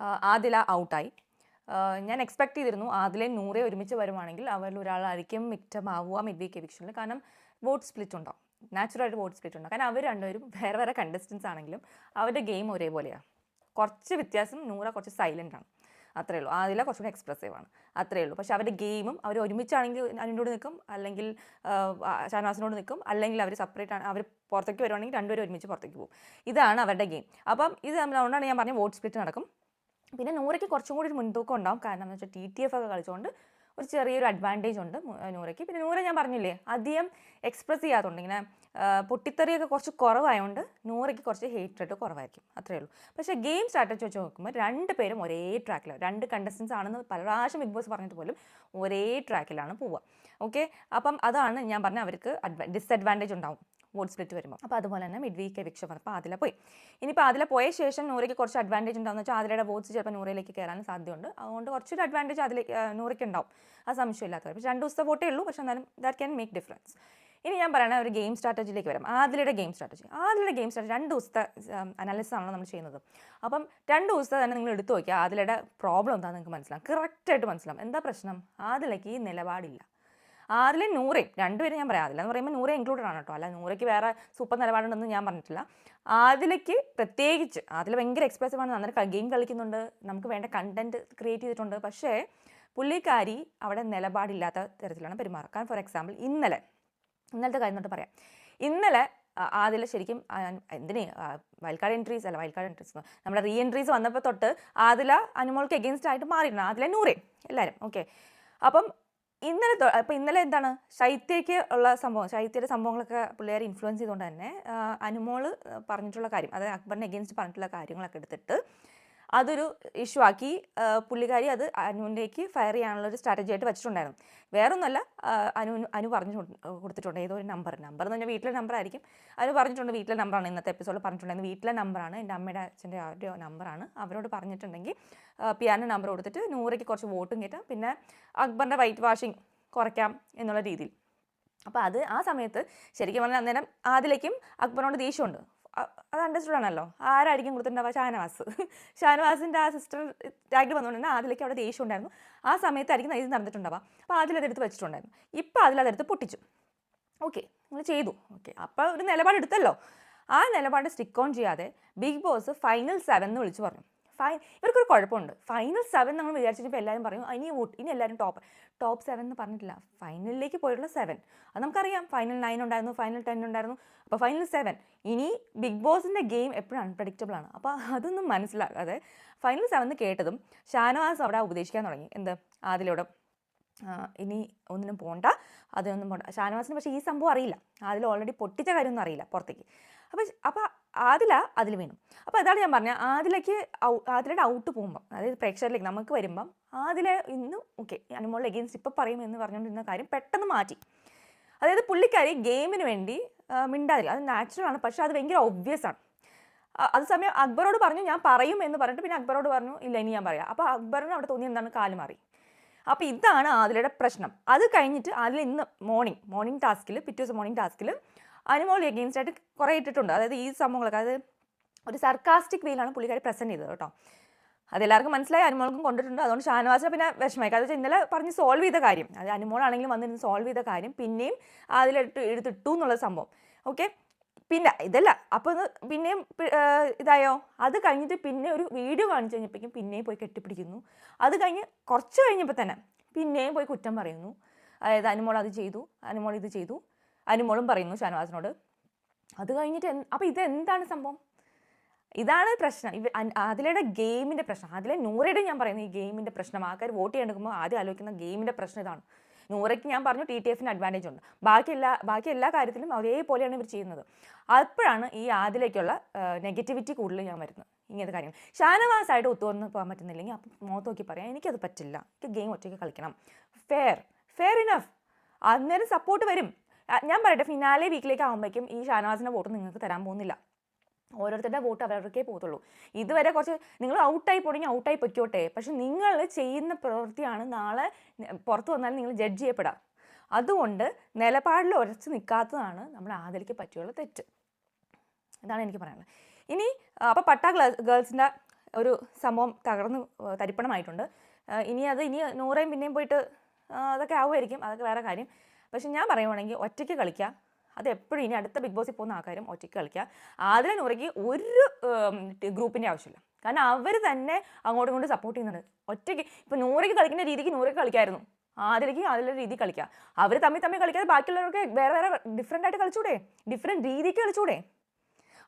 ആദില ഔട്ടായി. ഞാൻ എക്സ്പെക്ട് ചെയ്തിരുന്നു ആദിലെ നൂറെ ഒരുമിച്ച് വരുവാണെങ്കിൽ അവരിൽ ഒരാളായിരിക്കും മിക്റ്റം ആവുക മിഡ് വീക്ക് എവിക്ഷനിൽ കാരണം വോട്ട് സ്പ്ലിറ്റ് ഉണ്ടാവും. നാച്ചുറലായിട്ട് വോട്ട് സ്പ്ലിറ്റ് ഉണ്ടാവും. കാരണം അവർ രണ്ടുപേരും വേറെ വേറെ കണ്ടസ്റ്റൻസ് ആണെങ്കിലും അവരുടെ ഗെയിം ഒരേപോലെയാണ് കുറച്ച് വ്യത്യാസം നൂറ കുറച്ച് സൈലന്റ് ആണ്. അത്രേ ഉള്ളൂ. ആദില കുറച്ചുകൂടി എക്സ്പ്രസീവ് ആണ്. അത്രേ ഉള്ളൂ. പക്ഷേ അവരുടെ ഗെയിമും അവർ ഒരുമിച്ചാണെങ്കിൽ അനുവിനോട് നിൽക്കും അല്ലെങ്കിൽ ഷാനവാസിനോട് നിൽക്കും അല്ലെങ്കിൽ അവർ സെപ്പറേറ്റ് ആണ്. അവർ പുറത്തേക്ക് വരുവാണെങ്കിൽ രണ്ടുപേരും ഒരുമിച്ച് പുറത്തേക്ക് പോകും. ഇതാണ് അവരുടെ ഗെയിം അപ്പം ഇത് അതുകൊണ്ടാണ് ഞാൻ പറഞ്ഞ വോട്ട് സ്പ്ലിറ്റ് നടക്കും. പിന്നെ നൂറയ്ക്ക് കുറച്ചും കൂടി ഒരു മുൻതൂക്കം ഉണ്ടാവും. കാരണം എന്ന് വെച്ചാൽ ടി ടി എഫ് ഒക്കെ കളിച്ചുകൊണ്ട് ഒരു ചെറിയൊരു അഡ്വാന്റേജ് ഉണ്ട് നൂറയ്ക്ക്. പിന്നെ നൂറ ഞാൻ പറഞ്ഞില്ലേ അധികം എക്സ്പ്രസ് ചെയ്യാത്തതുകൊണ്ട് ഇങ്ങനെ പൊട്ടിത്തെറിയൊക്കെ കുറച്ച് കുറവായതുകൊണ്ട് നൂറയ്ക്ക് കുറച്ച് ഹേറ്റഡ് കുറവായിരിക്കും. അത്രേ ഉള്ളൂ. പക്ഷേ ഗെയിം സ്ട്രാറ്റജി വെച്ച് നോക്കുമ്പോൾ രണ്ട് പേരും ഒരേ ട്രാക്കിലാണ് രണ്ട് കണ്ടസ്റ്റൻസ് ആണെന്ന് പല പ്രാവശ്യം ബിഗ് ബോസ് പറഞ്ഞിട്ട് പോലും ഒരേ ട്രാക്കിലാണ് പോവുക. ഓക്കെ അപ്പം അതാണ് ഞാൻ പറഞ്ഞ അവർക്ക് അഡ്വാ ഡിസഡ്വാന്റേജ് ഉണ്ടാവും. വോട്ട് സ്പ്ലിറ്റ് വരുമ്പോൾ അപ്പോൾ അതുപോലെ തന്നെ മിഡ് വീക്ക് എവിക്ഷൻ വന്നപ്പോൾ അതിലെ പോയി. ഇനിയിപ്പോൾ അതിലെ പോയ ശേഷം നൂറയ്ക്ക് കുറച്ച് അഡ്വാന്റേജ് ഉണ്ടാവുന്ന വെച്ചാൽ അതിലയുടെ വോട്ട്സ് ചിലപ്പോൾ നൂറയിലേക്ക് കയറാൻ സാധ്യതയുണ്ട്. അതുകൊണ്ട് കുറച്ചൊരു അഡ്വാന്റേജ് ആ, നൂറയ്ക്ക് ഉണ്ടാവും. ആ സംശയമില്ലാത്തവർ പക്ഷേ രണ്ട് ദിവസത്തെ വോട്ടേ ഉള്ളൂ. പക്ഷേ എന്നാലും ദാറ്റ് ക്യാൻ മേക്ക് ഡിഫറൻസ് ഇനി ഞാൻ പറയണ ഒരു ഗെയിം സ്ട്രാറ്റജിയിലേക്ക് വരാം. ആദിലയുടെ ഗെയിം സ്ട്രാറ്റജി ആദിലയുടെ ഗെയിം സ്ട്രാറ്റജി രണ്ട് ദിവസത്തെ അനാലിസിസ് ആണല്ലോ നമ്മൾ ചെയ്യുന്നത്. അപ്പം രണ്ട് ദിവസത്തെ തന്നെ നിങ്ങൾ എടുത്തു നോക്കിയാൽ ആദിലയുടെ പ്രോബ്ലം എന്താണെന്ന് നിങ്ങൾക്ക് മനസ്സിലാവും. കറക്റ്റായിട്ട് മനസ്സിലാവും. എന്താ പ്രശ്നം? ആദിലയ്ക്ക് ഈ നിലപാടില്ല. ആദിലെ രണ്ട് രണ്ടുപേരും ഞാൻ പറയാം. എന്ന് പറയുമ്പോൾ നൂറേ ഇൻക്ലൂഡഡ് ആണ് കേട്ടോ. അല്ല നൂറയ്ക്ക് വേറെ സൂപ്പർ നിലപാടുണ്ടെന്ന് ഞാൻ പറഞ്ഞിട്ടില്ല. അതിലേക്ക് പ്രത്യേകിച്ച് ആദില ഭയങ്കര എക്സ്പ്രസീവ് ആണ്. നന്നായി ഗെയിം കളിക്കുന്നുണ്ട്. നമുക്ക് വേണ്ട കണ്ടന്റ് ക്രിയേറ്റ് ചെയ്തിട്ടുണ്ട്. പക്ഷേ പുള്ളിക്കാരി അവിടെ നിലപാടില്ലാത്ത തരത്തിലാണ് പെരുമാറുക. കാരണം ഫോർ എക്സാമ്പിൾ ഇന്നലെ ഇന്നലത്തെ കാര്യം തൊട്ട് പറയാം. ഇന്നലെ ആദില ശരിക്കും എന്തിനെ വയൽക്കാട് എൻട്രീസ് അല്ല വയൽക്കാട് എൻട്രീസ് നമ്മുടെ റീ എൻട്രീസ് വന്നപ്പോൾ തൊട്ട് ആദില അനുമോൾക്ക് എഗെയിൻസ്റ്റ് ആയിട്ട് മാറിയിരുന്നു ആദില നൂറേ എല്ലാവരും ഓക്കെ അപ്പം ഇന്നലെ അപ്പോൾ ഇന്നലെ എന്താണ്? ശൈത്യയ്ക്ക് ഉള്ള സംഭവം ശൈത്യയുടെ സംഭവങ്ങളൊക്കെ പിള്ളേരെ ഇൻഫ്ലുവൻസ് ചെയ്തുകൊണ്ട് തന്നെ അനുമോൾ പറഞ്ഞിട്ടുള്ള കാര്യം അതായത് അക്ബറിനെ എഗെയിൻസ്റ്റ് പറഞ്ഞിട്ടുള്ള കാര്യങ്ങളൊക്കെ എടുത്തിട്ട് അതൊരു ഇഷ്യൂ ആക്കി. പുള്ളിക്കാരി അത് അനുവിന്റേക്ക് ഫയർ ചെയ്യാനുള്ള ഒരു സ്ട്രാറ്റജി ആയിട്ട് വെച്ചിട്ടുണ്ടായിരുന്നു. വേറൊന്നുമല്ല അനു അനു പറഞ്ഞു കൊടുത്തിട്ടുണ്ട്. ഏതോ ഒരു നമ്പർ നമ്പർ എന്ന് പറഞ്ഞാൽ വീട്ടിലെ നമ്പർ ആയിരിക്കും. അനു പറഞ്ഞിട്ടുണ്ട് വീട്ടിലെ നമ്പറാണ് ഇന്നത്തെ എപ്പിസോഡിൽ പറഞ്ഞിട്ടുണ്ടായിരുന്നു. വീട്ടിലെ നമ്പറാണ് എന്റെ അമ്മയുടെ അച്ഛന്റെ ആരുടെ നമ്പറാണ് അവരോട് പറഞ്ഞിട്ടുണ്ടെങ്കിൽ പിയാനോ നമ്പർ കൊടുത്തിട്ട് നൂറയ്ക്ക് കുറച്ച് വോട്ടും കയറ്റാം പിന്നെ അക്ബറിന്റെ വൈറ്റ് വാഷിംഗ് കുറയ്ക്കാം എന്നുള്ള രീതിയിൽ. അപ്പോൾ അത് ആ സമയത്ത് ശരിക്കും പറഞ്ഞാൽ അന്നേരം ആദിലേക്കും അക്ബറിനോട് ദേഷ്യമുണ്ട്. അത് അണ്ടർസ്റ്റുഡ് ആണല്ലോ. ആരായിരിക്കും കൊടുത്തിട്ടുണ്ടാവുക? ഷാനവാസ്. ഷാനവാസിന്റെ ആ സിസ്റ്റർ ടാഗ് വന്നുകൊണ്ട് ആദിലേക്ക് അവിടെ ദേഷ്യം ഉണ്ടായിരുന്നു. ആ സമയത്തായിരിക്കും ഇത് നടന്നിട്ടുണ്ടാവുക. അപ്പോൾ ആദിൽ അതെടുത്ത് വെച്ചിട്ടുണ്ടായിരുന്നു. ഇപ്പോൾ അതിൽ അതെടുത്ത് പൊട്ടിച്ചു. ഓക്കെ നിങ്ങൾ ചെയ്തു. ഓക്കെ അപ്പോൾ ഒരു നിലപാടെടുത്തല്ലോ. ആ നിലപാട് സ്റ്റിക്ക് ഓൺ ചെയ്യാതെ ബിഗ് ബോസ് ഫൈനൽ സെവൻ എന്ന് വിളിച്ചു പറഞ്ഞു. ഫൈൻ ഇവർക്കൊരു കുഴപ്പമുണ്ട്. ഫൈനൽ സെവൻ നമ്മൾ വിചാരിച്ചിട്ടിപ്പോൾ എല്ലാവരും പറയും ഇനി വോട്ട് ഇനി എല്ലാവരും ടോപ്പ് ടോപ്പ് സെവൻ എന്ന് പറഞ്ഞിട്ടില്ല. ഫൈനലിലേക്ക് പോയിട്ടുള്ള സെവൻ അത് നമുക്കറിയാം. ഫൈനൽ നയൻ ഉണ്ടായിരുന്നു ഫൈനൽ ടെൻ ഉണ്ടായിരുന്നു. അപ്പോൾ ഫൈനൽ സെവൻ ഇനി ബിഗ് ബോസിന്റെ ഗെയിം എപ്പോഴും അൺപ്രഡിക്റ്റബിൾ ആണ്. അപ്പോൾ അതൊന്നും മനസ്സിലാക്കാതെ ഫൈനൽ സെവൻ കേട്ടതും ഷാനവാസ് അവിടെ ഉപദേശിക്കാൻ തുടങ്ങി. എന്ത്? അതിലൂടെ ഇനി ഒന്നിനും പോണ്ട. അതൊന്നും പോണ്ട. ഷാനവാസിന് പക്ഷേ ഈ സംഭവം അറിയില്ല. അതിൽ ഓൾറെഡി പൊട്ടിച്ച കാര്യമൊന്നും അറിയില്ല പുറത്തേക്ക്. അപ്പോൾ അപ്പോൾ ആദില അതിൽ വീണു. അപ്പോൾ അതാണ് ഞാൻ പറഞ്ഞത് ആദിലയ്ക്ക് ഔ- ആദിലയുടെ ഔട്ട് പോകുമ്പം അതായത് പ്രേക്ഷകരിലേക്ക് നമുക്ക് വരുമ്പം ആദില ഇന്ന് ഓക്കെ അനുമോൾ എഗെയിൻസ്റ്റ് ഇപ്പോൾ പറയും എന്ന് പറഞ്ഞുകൊണ്ടിരുന്ന കാര്യം പെട്ടെന്ന് മാറ്റി. അതായത് പുള്ളിക്കാരി ഗെയിമിന് വേണ്ടി മിണ്ടാതില്ല. അത് നാച്ചുറൽ ആണ് പക്ഷേ അത് ഭയങ്കര ഒബ്വിയസ് ആണ്. അ- അത് സമയം അക്ബറോട് പറഞ്ഞു ഞാൻ പറയും എന്ന് പറഞ്ഞിട്ട് പിന്നെ അക്ബറോട് പറഞ്ഞു ഇല്ല ഇനി ഞാൻ പറയാം. അപ്പോൾ അക്ബറിന് അവിടെ തോന്നി എന്താണ്? കാൽ മാറി. അപ്പോൾ ഇതാണ് ആദിലയുടെ പ്രശ്നം. അത് കഴിഞ്ഞിട്ട് ആദില ഇന്ന് മോർണിംഗ് മോർണിംഗ് ടാസ്കിൽ പിറ്റേ ദിവസം മോർണിംഗ് ടാസ്കിൽ അനുമോൾ എഗെയിൻസ്റ്റ് ആയിട്ട് കുറേ ഇട്ടിട്ടുണ്ട്. അതായത് ഈ സംഭവങ്ങളൊക്കെ അതായത് ഒരു സർക്കാസ്റ്റിക് വേയിലാണ് പുള്ളിക്കാരി പ്രസന്റ് ചെയ്തത് കേട്ടോ. അതെല്ലാവർക്കും മനസ്സിലായി അനുമോൾക്കും കൊണ്ടിട്ടുണ്ട്. അതുകൊണ്ട് ഷാനവാസിനെ പിന്നെ വിഷമമായി കാരണം ഇന്നലെ പറഞ്ഞ് സോൾവ് ചെയ്ത കാര്യം അത് അനുമോളാണെങ്കിലും വന്നിരുന്ന് സോൾവ് ചെയ്ത കാര്യം പിന്നെയും അതിലിട്ട് എടുത്തിട്ടു എന്നുള്ള സംഭവം. ഓക്കെ പിന്നെ ഇതല്ല. അപ്പോൾ പിന്നെയും ഇതായോ? അത് കഴിഞ്ഞിട്ട് പിന്നെ ഒരു വീഡിയോ കാണിച്ചു കഴിഞ്ഞപ്പോഴേക്കും പിന്നെയും പോയി കെട്ടിപ്പിടിക്കുന്നു. അത് കഴിഞ്ഞ് കുറച്ച് കഴിഞ്ഞപ്പോൾ തന്നെ പിന്നെയും പോയി കുറ്റം പറയുന്നു. അതായത് അനുമോൾ അത് ചെയ്തു അനുമോൾ ഇത് ചെയ്തു. അനുമോളും പറയുന്നു ഷാനവാസിനോട്. അത് കഴിഞ്ഞിട്ട് അപ്പം അപ്പോൾ ഇത് എന്താണ് സംഭവം? ഇതാണ് പ്രശ്നം. ഇവ ആദിലയുടെ ഗെയിമിന്റെ പ്രശ്നം. അതിലെ നൂറയുടെ ഞാൻ പറയുന്നത് ഈ ഗെയിമിന്റെ പ്രശ്നം. ആൾക്കാർ വോട്ട് ചെയ്യാൻ എടുക്കുമ്പോൾ ആദ്യം ആലോചിക്കുന്ന ഗെയിമിന്റെ പ്രശ്നം ഇതാണ്. നൂറയ്ക്ക് ഞാൻ പറഞ്ഞു ടി ടി എഫിന് അഡ്വാന്റേജ് ഉണ്ട്. ബാക്കി എല്ലാ ബാക്കി എല്ലാ കാര്യത്തിലും ഒരേപോലെയാണ് ഇവർ ചെയ്യുന്നത്. അപ്പോഴാണ് ഈ ആദിലേക്കുള്ള നെഗറ്റിവിറ്റി കൂടുതൽ ഞാൻ വരുന്നത്. ഇങ്ങനത്തെ കാര്യങ്ങൾ. ഷാനവാസായിട്ട് ഒത്തുവന്ന് പോകാൻ പറ്റുന്നില്ലെങ്കിൽ അപ്പം മുഖത്ത് നോക്കി പറയാം എനിക്കത് പറ്റില്ല. എനിക്ക് ഗെയിം ഒറ്റയ്ക്ക് കളിക്കണം. ഫെയർ ഫെയർ ഇനഫ് അന്നേരം സപ്പോർട്ട് വരും. ഞാൻ പറയട്ടെ ഫിനാലെ വീക്കിലേക്ക് ആകുമ്പോഴേക്കും ഈ ഷാനവാസിന്റെ വോട്ട് നിങ്ങൾക്ക് തരാൻ പോകുന്നില്ല. ഓരോരുത്തരുടെ വോട്ട് അവരവർക്കേ പോകത്തുള്ളൂ. ഇതുവരെ കുറച്ച് നിങ്ങൾ ഔട്ടായി പോണെങ്കിൽ ഔട്ടായി പൊയ്ക്കോട്ടെ. പക്ഷെ നിങ്ങൾ ചെയ്യുന്ന പ്രവൃത്തിയാണ് നാളെ പുറത്തു വന്നാൽ നിങ്ങൾ ജഡ്ജ് ചെയ്യപ്പെടാം. അതുകൊണ്ട് നിലപാടിൽ ഉരച്ച് നിൽക്കാത്തതാണ് നമ്മൾ ആദരിക്ക് പറ്റിയുള്ള തെറ്റ്. ഇതാണ് എനിക്ക് പറയാനുള്ളത്. ഇനി അപ്പോൾ പട്ട ഗേൾസിന്റെ ഒരു സംഭവം തകർന്ന് തരിപ്പണമായിട്ടുണ്ട്. ഇനി അത് ഇനി നൂറേയും പിന്നെയും പോയിട്ട് അതൊക്കെ ആവുമായിരിക്കും. അതൊക്കെ വേറെ കാര്യം. പക്ഷെ ഞാൻ പറയുവാണെങ്കിൽ ഒറ്റയ്ക്ക് കളിക്കുക അത് എപ്പോഴും ഇനി അടുത്ത ബിഗ് ബോസിൽ പോകുന്ന ആൾക്കാരും ഒറ്റയ്ക്ക് കളിക്കുക. ആദില നൂറയ്ക്ക് ഒരു ഗ്രൂപ്പിന്റെ ആവശ്യമില്ല. കാരണം അവർ തന്നെ അങ്ങോട്ടും ഇങ്ങോട്ടും സപ്പോർട്ട് ചെയ്യുന്നുണ്ട്. ഒറ്റയ്ക്ക് ഇപ്പം നൂറയ്ക്ക് കളിക്കുന്ന രീതിക്ക് നൂറയ്ക്ക് കളിക്കായിരുന്നു. ആദിലേക്ക് അതിലുള്ള രീതി കളിക്കുക. അവർ തമ്മിൽ തമ്മിൽ കളിക്കാതെ ബാക്കിയുള്ളവർക്ക് വേറെ വേറെ ഡിഫറെന്റ് ആയിട്ട് കളിച്ചൂടെ? ഡിഫറെന്റ് രീതിക്ക് കളിച്ചൂടെ?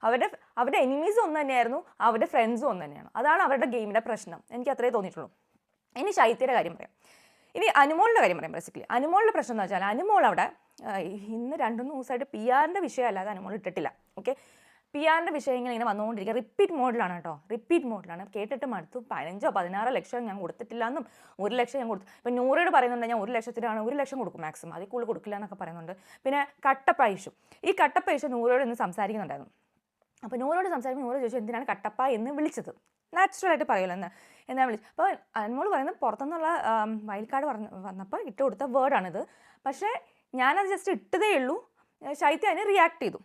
അവരുടെ അവരുടെ എനിമീസ് ഒന്ന് തന്നെയായിരുന്നു. അവരുടെ ഫ്രണ്ട്സും ഒന്ന് തന്നെയാണ്. അതാണ് അവരുടെ ഗെയിമിന്റെ പ്രശ്നം. എനിക്ക് അത്രേ തോന്നിയിട്ടുള്ളൂ. ഇനി ശൈത്യയുടെ കാര്യം പറയാം. ഇനി അനുമോളിന്റെ കാര്യം പറയാം ബേസിക്കലി അനുമോളിന്റെ പ്രശ്നം എന്ന് വെച്ചാൽ അനുമോൾ അവിടെ ഇന്ന് രണ്ടു മൂന്ന് ദിവസമായിട്ട് പി ആറിന്റെ വിഷയമല്ലാതെ അനുമോൾ ഇട്ടിട്ടില്ല ഓക്കെ പി ആറിന്റെ വിഷയങ്ങൾ ഇങ്ങനെ വന്നുകൊണ്ടിരിക്കുക. റിപ്പീറ്റ് മോഡിലാണ് കേട്ടോ. റിപ്പീറ്റ് മോഡിലാണ്. കേട്ടിട്ട് മടുത്തു. പതിനഞ്ചോ പതിനാറോ ലക്ഷം ഞാൻ കൊടുത്തിട്ടില്ല എന്നും ഒരു ലക്ഷം ഞാൻ കൊടുത്തു. ഇപ്പം നൂറോട് പറയുന്നുണ്ട് ഞാൻ ഒരു ലക്ഷത്തിനാണ് ഒരു ലക്ഷം കൊടുക്കും മാക്സിമം. അതിൽ കൂടുതൽ കൊടുക്കില്ല എന്നൊക്കെ പറയുന്നുണ്ട്. പിന്നെ കട്ടപ്പ ഈ കട്ടപ്പ നൂറോട് ഇന്ന് സംസാരിക്കുന്നുണ്ടായിരുന്നു. അപ്പോൾ നൂറോട് സംസാരിക്കുമ്പോൾ നൂറ് ചോദിച്ചു എന്തിനാണ് കട്ടപ്പ എന്ന് വിളിച്ചത്? നാച്ചുറൽ ആയിട്ട് പറയുമല്ലോ എന്ന് എന്നാ വിളിച്ചു അപ്പോൾ അനുമോൾ പറയുന്നത് പുറത്തുനിന്നുള്ള വയൽക്കാട് പറഞ്ഞ വന്നപ്പോൾ ഇട്ട് കൊടുത്ത വേർഡാണിത്. പക്ഷേ ഞാനത് ജസ്റ്റ് ഇട്ടതേ ഉള്ളൂ. ശൈത്യം അതിന് റിയാക്ട് ചെയ്തു.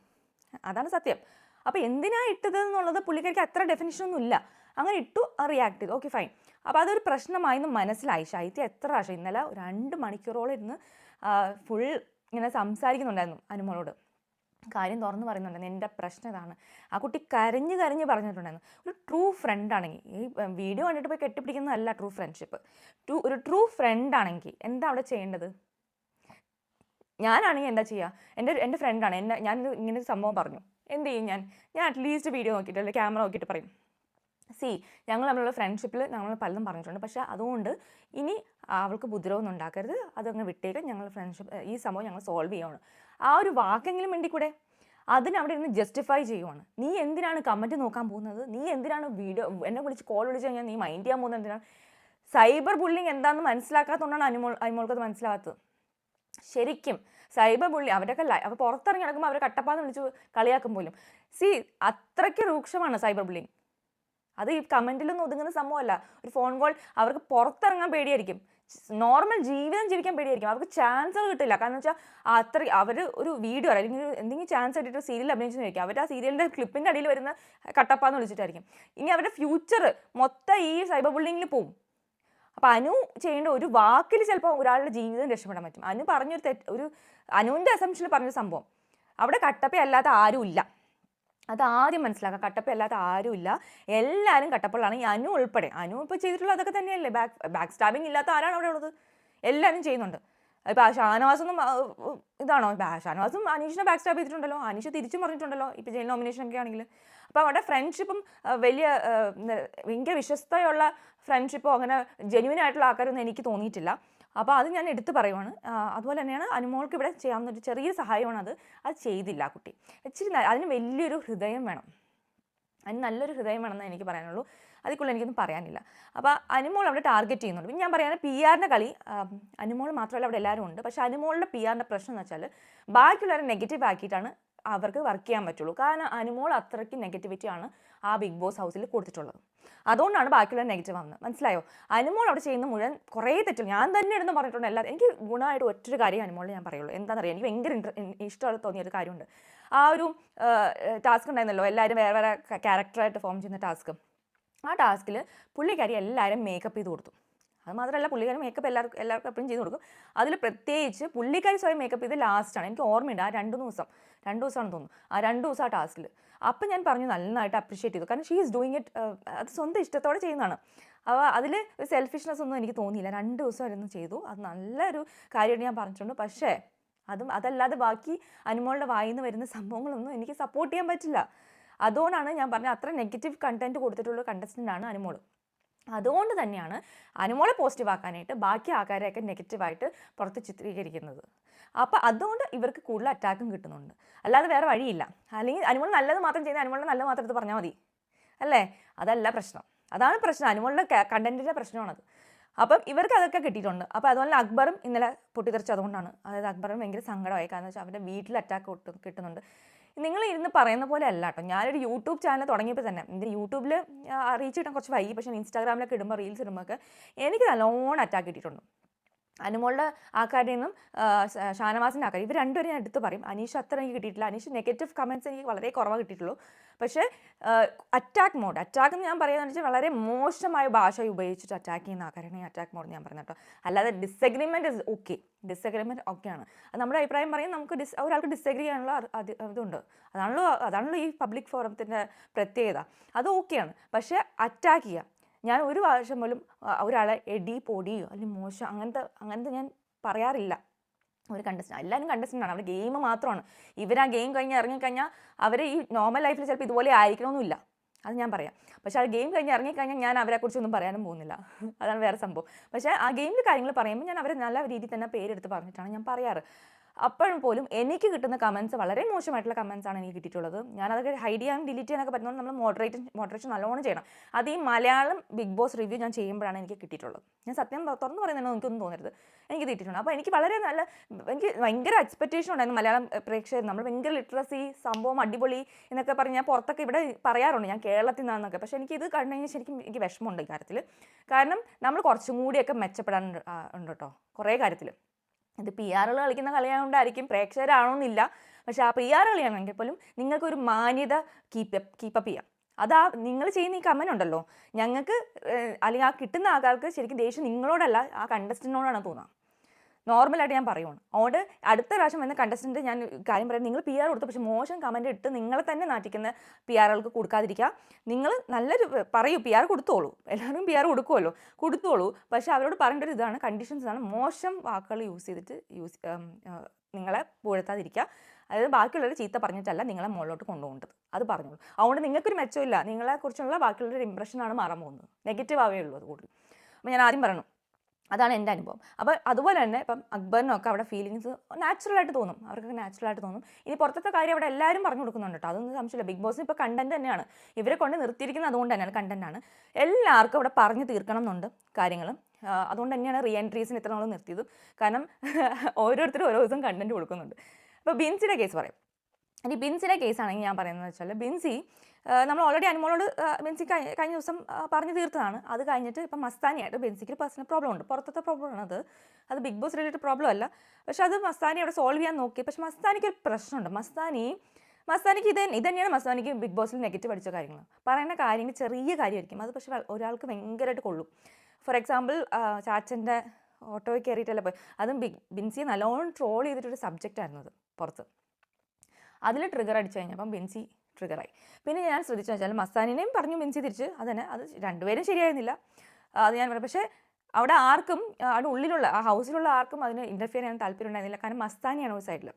അതാണ് സത്യം. അപ്പോൾ എന്തിനാ ഇട്ടത് എന്നുള്ളത് പുള്ളിക്കാരിക്ക് അത്ര ഡെഫിനിഷനൊന്നും ഇല്ല. അങ്ങനെ ഇട്ടു റിയാക്ട് ചെയ്തു. ഓക്കെ ഫൈൻ അപ്പോൾ അതൊരു പ്രശ്നമായി എന്ന് മനസ്സിലായി. ശൈത്യ എത്ര പ്രാവശ്യം ഇന്നലെ രണ്ട് മണിക്കൂറോളം ഇരുന്ന് ഫുൾ ഇങ്ങനെ സംസാരിക്കുന്നുണ്ടായിരുന്നു അനുമോളോട് കാര്യം തുറന്ന് പറയുന്നുണ്ടായിരുന്നു എന്റെ പ്രശ്നം ഇതാണ്. ആ കുട്ടി കരഞ്ഞ് കരഞ്ഞ് പറഞ്ഞിട്ടുണ്ടായിരുന്നു. ഒരു ട്രൂ ഫ്രണ്ട് ആണെങ്കിൽ ഈ വീഡിയോ കണ്ടിട്ട് പോയി കെട്ടിപ്പിടിക്കുന്നതല്ല ട്രൂ ഫ്രണ്ട്ഷിപ്പ് ട്രൂ ഒരു ട്രൂ ഫ്രണ്ട് ആണെങ്കിൽ എന്താ അവിടെ ചെയ്യേണ്ടത്? ഞാനാണെങ്കിൽ എന്താ ചെയ്യുക എന്റെ എന്റെ ഫ്രണ്ടാണ് എന്നെ ഞാൻ ഇങ്ങനെ ഒരു സംഭവം പറഞ്ഞു. എന്ത് ചെയ്യും ഞാൻ? ഞാൻ അറ്റ്ലീസ്റ്റ് വീഡിയോ നോക്കിയിട്ട് അല്ലെങ്കിൽ ക്യാമറ നോക്കിയിട്ട് പറയും. സി ഞങ്ങൾ തമ്മിലുള്ള ഫ്രണ്ട്ഷിപ്പിൽ ഞങ്ങൾ പലതും പറഞ്ഞിട്ടുണ്ട്. പക്ഷേ അതുകൊണ്ട് ഇനി അവൾക്ക് ബുദ്ധിരവൊന്നും ഉണ്ടാക്കരുത്. അതങ്ങ് വിട്ടേക്ക് ഞങ്ങൾ ഫ്രണ്ട്ഷിപ്പ് ഈ സംഭവം ഞങ്ങൾ സോൾവ് ചെയ്യുകയാണ് ആ ഒരു വാക്കെങ്കിലും വേണ്ടി കൂടെ അതിനവിടെ ഇരുന്ന് ജസ്റ്റിഫൈ ചെയ്യുവാണ്. നീ എന്തിനാണ് കമന്റ് നോക്കാൻ പോകുന്നത്? നീ എന്തിനാണ് വീഡിയോ എന്നെ വിളിച്ച് കോൾ വിളിച്ച് കഴിഞ്ഞാൽ നീ മൈൻഡ് ചെയ്യാൻ പോകുന്നത് എന്തിനാണ്? സൈബർ ബുള്ളിങ് എന്താണെന്ന് മനസ്സിലാക്കാത്തതുകൊണ്ടാണ് അനുമോൾ അനുമോൾക്കത് മനസ്സിലാകാത്തത്. ശരിക്കും സൈബർ ബുള്ളി അവരൊക്കെ ലൈ അവർ പുറത്തിറങ്ങി നടക്കുമ്പോൾ അവരെ കട്ടപ്പാന്ന് വിളിച്ച് കളിയാക്കും പോലും. സി അത്രയ്ക്ക് രൂക്ഷമാണ് സൈബർ ബുള്ളിങ് അത് ഈ കമന്റിലൊന്നും ഒതുങ്ങുന്ന സംഭവമല്ല. ഒരു ഫോൺ കോൾ അവർക്ക് പുറത്തിറങ്ങാൻ പേടിയായിരിക്കും. നോർമൽ ജീവിതം ജീവിക്കാൻ പേടിയായിരിക്കും. അവർക്ക് ചാൻസ് കിട്ടില്ല. കാരണം വെച്ചാൽ അത്ര അവർ ഒരു വീഡിയോ അല്ലെങ്കിൽ എന്തെങ്കിലും ചാൻസ് കിട്ടിയിട്ട് സീരിയൽ അഭിനയിച്ചെന്നിരിക്കും അവർ ആ സീരിയലിന്റെ ക്ലിപ്പിന്റെ അടിയിൽ വരുന്ന കട്ടപ്പാന്ന് വിളിച്ചിട്ടായിരിക്കും. ഇനി അവരുടെ ഫ്യൂച്ചർ മൊത്തം ഈ സൈബർ ബുള്ളിങ്ങിൽ പോകും അപ്പോൾ അനു ചെയ്യേണ്ട ഒരു വാക്കിൽ ചിലപ്പോൾ ഒരാളുടെ ജീവിതം രക്ഷപ്പെടാൻ പറ്റും. അനു പറഞ്ഞൊരു തെറ്റ് ഒരു അനുവിന്റെ അസംഷനിൽ പറഞ്ഞൊരു സംഭവം. അവിടെ കട്ടപ്പ അല്ലാത്ത ആരും ഇല്ല അത് ആദ്യം മനസ്സിലാക്കുക കട്ടപ്പ അല്ലാത്ത ആരും ഇല്ല. എല്ലാവരും കട്ടപ്പള്ളാണ്. ഈ അനു ഉൾപ്പെടെ. അനു ഇപ്പോൾ ചെയ്തിട്ടുള്ള അതൊക്കെ തന്നെയല്ലേ? ബാക്ക് ബാക്ക് സ്റ്റാബിങ് ഇല്ലാത്ത ആരാണ് അവിടെ ഉള്ളത്? എല്ലാവരും ചെയ്യുന്നുണ്ട്. ഇപ്പോൾ ആ ഷാനവാസൊന്നും ഇതാണോ? ഷാനവാസും അനീഷിനെ ബാക്ക് സ്റ്റാബ് ചെയ്തിട്ടുണ്ടല്ലോ. അനീഷ് തിരിച്ചും പറഞ്ഞിട്ടുണ്ടല്ലോ. ഇപ്പോൾ ജയിൽ നോമിനേഷൻ ഒക്കെ ആണെങ്കിൽ അപ്പോൾ അവിടെ ഫ്രണ്ട്ഷിപ്പും വലിയ ഭയങ്കര വിശ്വസ്തയുള്ള ഫ്രണ്ട്ഷിപ്പോ അങ്ങനെ ജെന്യൂൻ ആയിട്ടുള്ള ആൾക്കാരൊന്നും എനിക്ക് തോന്നിയിട്ടില്ല. അപ്പോൾ അത് ഞാൻ എടുത്തു പറയുവാണ്. അതുപോലെ തന്നെയാണ് അനുമോൾക്ക് ഇവിടെ ചെയ്യാവുന്ന ഒരു ചെറിയ സഹായമാണ് അത് അത് ചെയ്തില്ല കുട്ടി. ഇച്ചിരി അതിന് വലിയൊരു ഹൃദയം വേണം. അതിന് നല്ലൊരു ഹൃദയം വേണമെന്ന് എനിക്ക് പറയാനുള്ളൂ. അതിക്കുള്ള എനിക്കൊന്നും പറയാനില്ല. അപ്പോൾ അനുമോൾ അവിടെ ടാർഗറ്റ് ചെയ്യുന്നുണ്ട്. പിന്നെ ഞാൻ പറയുന്നത് പി ആറിന്റെ കളി അനുമോൾ മാത്രമല്ല അവിടെ എല്ലാവരും ഉണ്ട്. പക്ഷേ അനുമോളുടെ പി ആറിന്റെ പ്രശ്നം എന്ന് വെച്ചാൽ ബാക്കിയുള്ളവരെ നെഗറ്റീവ് ആക്കിയിട്ടാണ് അവർക്ക് വർക്ക് ചെയ്യാൻ പറ്റുള്ളൂ. കാരണം അനുമോൾ അത്രയ്ക്ക് നെഗറ്റിവിറ്റി ആണ് ആ ബിഗ് ബോസ് ഹൗസിൽ കൊടുത്തിട്ടുള്ളത്. അതുകൊണ്ടാണ് ബാക്കിയുള്ള നെഗറ്റീവ് ആവുന്നത്. മനസ്സിലായോ? അനുമോൾ അവിടെ ചെയ്യുന്ന മുഴുവൻ കുറേ തെറ്റുകൾ. ഞാൻ തന്നെ ഇരുന്ന് പറഞ്ഞിട്ടുണ്ട് എല്ലാ എനിക്ക് ഗുണമായിട്ട് ഒറ്റൊരു കാര്യം അനുമോളിൽ ഞാൻ പറയുള്ളൂ. എന്താണെന്നറിയാം? എനിക്ക് ഭയങ്കര ഇഷ്ടമുള്ള തോന്നിയൊരു കാര്യമുണ്ട്. ആ ഒരു ടാസ്ക് ഉണ്ടായിരുന്നല്ലോ എല്ലാവരും വേറെ വേറെ ക്യാരക്ടറായിട്ട് ഫോം ചെയ്യുന്ന ടാസ്ക്. ആ ടാസ്കിൽ പുള്ളിക്കാരി എല്ലാവരും മേക്കപ്പ് ചെയ്ത് കൊടുത്തു. അത് മാത്രമല്ല പുള്ളിക്കാരി മേക്കപ്പ് എല്ലാവർക്കും എല്ലാവർക്കും എപ്പോഴും ചെയ്ത് കൊടുക്കും. അതിൽ പ്രത്യേകിച്ച് പുള്ളിക്കാരി സ്വയം മേക്കപ്പ് ചെയ്ത് ലാസ്റ്റാണ് എനിക്ക് ഓർമ്മയുണ്ട് ആ രണ്ട് ദിവസം. രണ്ട് ദിവസമാണെന്ന് തോന്നുന്നു. ആ രണ്ട് ദിവസം ആ ടാസ്കിൽ അപ്പം ഞാൻ പറഞ്ഞു നന്നായിട്ട് അപ്രിഷ്യേറ്റ് ചെയ്തു. കാരണം ഷീ ഈസ് ഡൂയിങ് ഇറ്റ് അത് സ്വന്തം ഇഷ്ടത്തോടെ ചെയ്യുന്നതാണ്. അപ്പോൾ അതിൽ ഒരു സെൽഫിഷ്നെസ് ഒന്നും എനിക്ക് തോന്നിയില്ല. രണ്ട് ദിവസം ഇരുന്ന് ചെയ്തു. അത് നല്ലൊരു കാര്യമായിട്ട് ഞാൻ പറഞ്ഞിട്ടുണ്ട്. പക്ഷേ അതും അതല്ലാതെ ബാക്കി അനുമോളുടെ വായിൽ നിന്ന് വരുന്ന സംഭവങ്ങളൊന്നും എനിക്ക് സപ്പോർട്ട് ചെയ്യാൻ പറ്റില്ല. അതുകൊണ്ടാണ് ഞാൻ പറഞ്ഞ അത്ര നെഗറ്റീവ് കണ്ടന്റ് കൊടുത്തിട്ടുള്ള കണ്ടസ്റ്റന്റ് ആണ് അനുമോൾ അതുകൊണ്ട് തന്നെയാണ് അനുമോളെ പോസിറ്റീവ് ആക്കാനായിട്ട് ബാക്കി ആൾക്കാരെയൊക്കെ നെഗറ്റീവായിട്ട് പുറത്ത് ചിത്രീകരിക്കുന്നത്. അപ്പോൾ അതുകൊണ്ട് ഇവർക്ക് കൂടുതൽ അറ്റാക്കും കിട്ടുന്നുണ്ട്. അല്ലാതെ വേറെ വഴിയില്ല. അല്ലെങ്കിൽ അനുമോൾ നല്ലത് മാത്രം ചെയ്യുന്ന അനുമോളുടെ നല്ലത് മാത്രം എടുത്ത് പറഞ്ഞാൽ മതി. അല്ലേ? അതല്ല പ്രശ്നം. അതാണ് പ്രശ്നം. അനുമോളുടെ കണ്ടന്റിന്റെ പ്രശ്നമാണത്. അപ്പം ഇവർക്ക് അതൊക്കെ കിട്ടിയിട്ടുണ്ട്. അപ്പോൾ അതുപോലെ അക്ബറും ഇന്നലെ പൊട്ടിത്തെറിച്ച്. അതുകൊണ്ടാണ്. അതായത് അക്ബറും ഭയങ്കര സങ്കടമായി. കാരണം വെച്ചാൽ അവന്റെ വീട്ടിൽ അറ്റാക്ക് കിട്ടുന്നുണ്ട്. നിങ്ങൾ ഇരുന്ന് പറയുന്ന പോലെ അല്ല കേട്ടോ. ഞാനൊരു യൂട്യൂബ് ചാനൽ തുടങ്ങിയപ്പോൾ തന്നെ. എന്റെ യൂട്യൂബിൽ റീച്ച് കിട്ടാൻ കുറച്ച് വൈകി. പക്ഷേ ഇൻസ്റ്റാഗ്രാമിലൊക്കെ ഇടുമ്പോൾ റീൽസ് ഇടുമ്പോൾ എനിക്ക് നല്ലോണം അറ്റാക്ക് കിട്ടിയിട്ടുണ്ട്. അനുമോളുടെ നിന്നും ആ, കാര്യം ഷാനവാസിന്റെ ആൾക്കാർ ഇവർ രണ്ടുപേരും ഞാൻ എടുത്ത് പറയും. അനീഷ് അത്ര എനിക്ക് കിട്ടിയിട്ടില്ല. അനീഷ് നെഗറ്റീവ് കമന്റ്സ് എനിക്ക് വളരെ കുറവ് കിട്ടിയിട്ടുള്ളൂ. പക്ഷേ അറ്റാക്ക് മോഡ് അറ്റാക്ക് എന്ന് ഞാൻ പറയുന്നത് വെച്ചാൽ വളരെ മോശമായ ഭാഷ ഉപയോഗിച്ചിട്ട് അറ്റാക്ക് ചെയ്യുന്ന ആൾക്കാരാണ് ഈ അറ്റാക്ക് മോഡ് ഞാൻ പറയുന്നത് കേട്ടോ. അല്ലാതെ ഡിസഗ്രിമെന്റ് ഇസ് ഓക്കെ ഡിസഗ്രിമെന്റ് ഓക്കെയാണ് അത് നമ്മുടെ അഭിപ്രായം പറയും. നമുക്ക് ഡിസ് ഒരാൾക്ക് ഡിസഗ്രി ചെയ്യാനുള്ള അത് ഇതുണ്ട് അതാണല്ലോ അതാണല്ലോ ഈ പബ്ലിക് ഫോറത്തിന്റെ പ്രത്യേകത. അത് ഓക്കെയാണ് പക്ഷേ അറ്റാക്ക് ചെയ്യുക. ഞാൻ ഒരു പ്രാവശ്യം പോലും ഒരാളെ എടി പൊടിയോ അല്ലെങ്കിൽ മോശം അങ്ങനത്തെ അങ്ങനത്തെ ഞാൻ പറയാറില്ല. ഒരു കണ്ടസ്റ്റന്റ് എല്ലാവരും കണ്ടസ്റ്റന്റ് ആണ്. അവർ ഗെയിം മാത്രമാണ്. ഇവർ ആ ഗെയിം കഴിഞ്ഞ് ഇറങ്ങിക്കഴിഞ്ഞാൽ അവർ ഈ നോർമൽ ലൈഫിൽ ചിലപ്പോൾ ഇതുപോലെ ആയിരിക്കണമെന്നില്ല അത് ഞാൻ പറയാം. പക്ഷേ ആ ഗെയിം കഴിഞ്ഞ് ഇറങ്ങിക്കഴിഞ്ഞാൽ ഞാൻ അവരെക്കുറിച്ചൊന്നും പറയാനും പോകുന്നില്ല. അതാണ് വേറെ സംഭവം. പക്ഷേ ആ ഗെയിമിൽ കാര്യങ്ങൾ പറയുമ്പോൾ ഞാൻ അവരെ നല്ല രീതിയിൽ തന്നെ പേരെടുത്ത് പറഞ്ഞിട്ടാണ് ഞാൻ പറയാറ്. അപ്പോഴും പോലും എനിക്ക് കിട്ടുന്ന കമൻസ് വളരെ മോശമായിട്ടുള്ള കമൻസ് ആണ് എനിക്ക് കിട്ടിയിട്ടുള്ളത്. ഞാനതൊക്കെ ഹൈഡ് ചെയ്യാനും ഡിലീറ്റ് ചെയ്യാനൊക്കെ പറ്റുന്നത് നമ്മൾ മോഡറേറ്റ് മോഡറേഷൻ നല്ലോണം ചെയ്യണം. അത് ഈ മലയാളം ബിഗ് ബോസ് റിവ്യൂ ഞാൻ ചെയ്യുമ്പോഴാണ് എനിക്ക് കിട്ടിയിട്ടുള്ളത്. ഞാൻ സത്യം തുറന്ന് പറയുന്നതിനോ എനിക്കൊന്നും തോന്നരുത്. എനിക്ക് കിട്ടിയിട്ടുണ്ട്. അപ്പോൾ എനിക്ക് വളരെ നല്ല എനിക്ക് ഭയങ്കര എക്സ്പെക്റ്റേഷൻ ഉണ്ടായിരുന്നു മലയാളം പ്രേക്ഷകർ നമ്മൾ ഭയങ്കര ലിറ്ററസി സംഭവം അടിപൊളി എന്നൊക്കെ പറഞ്ഞ് ഞാൻ പുറത്തൊക്കെ ഇവിടെ പറയാറുണ്ട്. ഞാൻ കേരളത്തിൽ നിന്നാണെന്നൊക്കെ പക്ഷേ എനിക്ക് ഇത് കണ്ടു കഴിഞ്ഞാൽ ശരിക്കും എനിക്ക് വിഷമമുണ്ട് ഈ കാര്യത്തിൽ കാരണം നമ്മൾ കുറച്ചും കൂടിയൊക്കെ മെച്ചപ്പെടാൻ ഉണ്ട് കേട്ടോ. കുറേ കാര്യത്തിൽ ഇത് പി ആറുകൾ കളിക്കുന്ന കളിയായതുകൊണ്ടായിരിക്കും പ്രേക്ഷകരാണോന്നില്ല പക്ഷെ ആ പി ആർ കളിയാണെങ്കിൽ പോലും നിങ്ങൾക്കൊരു മാന്യത കീപ്പ് കീപ്പപ്പ് ചെയ്യാം. അതാ നിങ്ങൾ ചെയ്യുന്ന ഈ കമന്റ് ഉണ്ടല്ലോ. ഞങ്ങൾക്ക് അല്ലെങ്കിൽ ആ കിട്ടുന്ന ആൾക്കാർക്ക് ശരിക്കും ദേഷ്യം നിങ്ങളോടല്ല ആ കണ്ടസ്റ്റന്റിനോടാണ് തോന്നുക. നോർമലായിട്ട് ഞാൻ പറയുവാണ് അതുകൊണ്ട് അടുത്ത പ്രാവശ്യം വന്ന കണ്ടസ്റ്റന്റ് ഞാൻ കാര്യം പറയാം. നിങ്ങൾ പി ആർ കൊടുത്തു പക്ഷേ മോശം കമന്റ് ഇട്ട് നിങ്ങളെ തന്നെ നാട്ടിക്കുന്ന പി ആറുകൾക്ക് കൊടുക്കാതിരിക്കുക. നിങ്ങൾ നല്ലൊരു പറയൂ പി ആർ കൊടുത്തോളൂ. എല്ലാവരും പി ആർ കൊടുക്കുമല്ലോ കൊടുത്തോളൂ. പക്ഷേ അവരോട് പറയേണ്ട ഒരു ഇതാണ് കണ്ടീഷൻസ് ആണ്. മോശം വാക്കുകൾ യൂസ് ചെയ്തിട്ട് യൂസ് നിങ്ങളെ പുഴത്താതിരിക്കുക അതായത് ബാക്കിയുള്ളവർ ചീത്ത പറഞ്ഞിട്ടല്ല നിങ്ങളെ മുകളിലോട്ട് കൊണ്ടുപോകേണ്ടത്. അത് പറഞ്ഞോളൂ. അതുകൊണ്ട് നിങ്ങൾക്കൊരു മെച്ചമില്ല നിങ്ങളെക്കുറിച്ചുള്ള ബാക്കിയുള്ളൊരു ഇമ്പ്രഷനാണ് മാറാൻ പോകുന്നത്. നെഗറ്റീവ് ആവേ ഉള്ളൂ അത് കൂടുതൽ. അപ്പോൾ ഞാൻ ആദ്യം പറഞ്ഞു അതാണ് എന്റെ അനുഭവം. അപ്പോൾ അതുപോലെ തന്നെ ഇപ്പം അക്ബറിനൊക്കെ അവിടെ ഫീലിങ്സ് നാച്ചുറലായിട്ട് തോന്നും. അവർക്കൊക്കെ നാച്ചുറലായിട്ട് തോന്നും. ഇനി പുറത്തത്തെ കാര്യം അവിടെ എല്ലാവരും പറഞ്ഞു കൊടുക്കുന്നുണ്ട് കേട്ടോ. അതൊന്നും സംശയമില്ല. ബിഗ് ബോസിന് ഇപ്പോൾ കണ്ടന്റ് തന്നെയാണ്. ഇവരെ കൊണ്ട് നിർത്തിയിരിക്കുന്നത് അതുകൊണ്ട് തന്നെയാണ്. കണ്ടന്റാണ് എല്ലാവർക്കും അവിടെ പറഞ്ഞു തീർക്കണം എന്നുണ്ട് കാര്യങ്ങൾ. അതുകൊണ്ട് തന്നെയാണ് റീ എൻട്രീസിന് ഇത്ര നമ്മൾ നിർത്തിയത്. കാരണം ഓരോരുത്തരും ഓരോ ദിവസം കണ്ടന്റ് കൊടുക്കുന്നുണ്ട്. അപ്പോൾ ബിൻസിയുടെ കേസ് പറയും. ഇനി ബിൻസിയുടെ കേസാണെങ്കിൽ ഞാൻ പറയുന്നത് വെച്ചാൽ ബിൻസി നമ്മൾ ഓൾറെഡി അനുമോളോട് ബെൻസി കഴിഞ്ഞ ദിവസം പറഞ്ഞു തീർത്തതാണ്. അത് കഴിഞ്ഞിട്ട് ഇപ്പം മസ്താനിയായിട്ട് ബെൻസിക്ക് ഒരു പേഴ്സണൽ പ്രോബ്ലം ഉണ്ട്. പുറത്തത്തെ പ്രോബ്ലം ആണ് അത് അത് ബിഗ് ബോസ് റിലേറ്റഡ് പ്രോബ്ലം അല്ല. പക്ഷെ അത് മസ്താനി അവിടെ സോൾവ് ചെയ്യാൻ നോക്കി. പക്ഷെ മസ്താനിക്ക് ഒരു പ്രശ്നമുണ്ട്. മസ്താനി മസ്താനിക്ക് ഇത് ഇത് തന്നെയാണ് മസ്താനിക്ക് ബിഗ് ബോസിൽ നെഗറ്റീവ് അടിച്ച കാര്യങ്ങൾ. പറയുന്ന കാര്യങ്ങൾ ചെറിയ കാര്യമായിരിക്കും. അത് പക്ഷെ ഒരാൾക്ക് ഭയങ്കരമായിട്ട് കൊള്ളും. ഫോർ എക്സാമ്പിൾ ചാച്ചന്റെ ഓട്ടോയിൽ കയറിയിട്ടല്ല പോയി? അതും ബിഗ് ബിൻസിയെ നല്ലോണം ട്രോൾ ചെയ്തിട്ടൊരു സബ്ജക്റ്റായിരുന്നു അത് പുറത്ത്. അതിൽ ട്രിഗർ അടിച്ചു കഴിഞ്ഞപ്പം ബിൻസി ട്രിഗറായി. പിന്നെ ഞാൻ ശ്രദ്ധിച്ചു വെച്ചാൽ മസ്താനിനെയും പറഞ്ഞു മിൻസി തിരിച്ച്. അതന്നെ അത് രണ്ടുപേരും ശരിയായിരുന്നില്ല. അത് ഞാൻ പറയാം. പക്ഷേ അവിടെ ആർക്കും അവിടെ ഉള്ളിലുള്ള ആ ഹൗസിലുള്ള ആർക്കും അതിന് ഇന്റർഫിയർ ചെയ്യാൻ താല്പര്യം ഉണ്ടായിരുന്നില്ല. കാരണം മസ്താനിയാണ് ഒരു സൈഡിൽ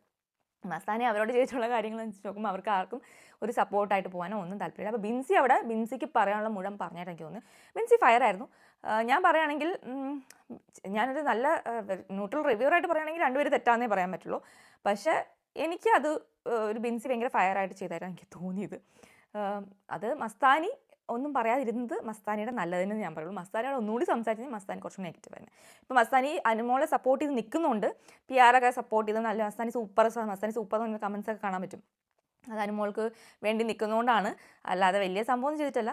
മസ്താനി അവരോട് ചെയ്തിട്ടുള്ള കാര്യങ്ങൾ വെച്ച് നോക്കുമ്പോൾ അവർക്ക് ആർക്കും ഒരു സപ്പോർട്ടായിട്ട് പോകാനോ ഒന്നും താല്പര്യമില്ല അപ്പോൾ ബിൻസി അവിടെ ബിൻസിക്ക് പറയാനുള്ള മുഴുവൻ പറഞ്ഞായിട്ട് എനിക്ക് തോന്നുന്നു. ബിൻസി ഫയർ ആയിരുന്നു. ഞാൻ പറയുകയാണെങ്കിൽ ഞാനൊരു നല്ല ന്യൂട്രൽ റിവ്യൂറായിട്ട് പറയുകയാണെങ്കിൽ രണ്ടുപേരും തെറ്റാന്നേ പറയാൻ പറ്റുള്ളൂ. പക്ഷേ എനിക്കത് ഒരു ബിൻസി ഭയങ്കര ഫയർ ആയിട്ട് ചെയ്തായിരുന്നു എനിക്ക് തോന്നിയത്. അത് മസ്താനി ഒന്നും പറയാതിരുന്നത് മസ്താനിയുടെ നല്ലതെന്ന് ഞാൻ പറയുള്ളൂ. മസ്താനിയോട് ഒന്നുകൂടി സംസാരിച്ചത് മസ്താനി കുറച്ചും നെഗറ്റീവ് ആയിരുന്നു. ഇപ്പോൾ മസ്താനി അനുമോളെ സപ്പോർട്ട് ചെയ്ത് നിൽക്കുന്നുണ്ട്. പി ആറൊക്കെ സപ്പോർട്ട് ചെയ്ത് നല്ല മസ്താനി സൂപ്പർ മസ്താനി സൂപ്പർ എന്ന് കമൻസ് ഒക്കെ കാണാൻ പറ്റും. അത് അനുമോൾക്ക് വേണ്ടി നിൽക്കുന്നതുകൊണ്ടാണ്. അല്ലാതെ വലിയ സംഭവം ചെയ്തിട്ടല്ല.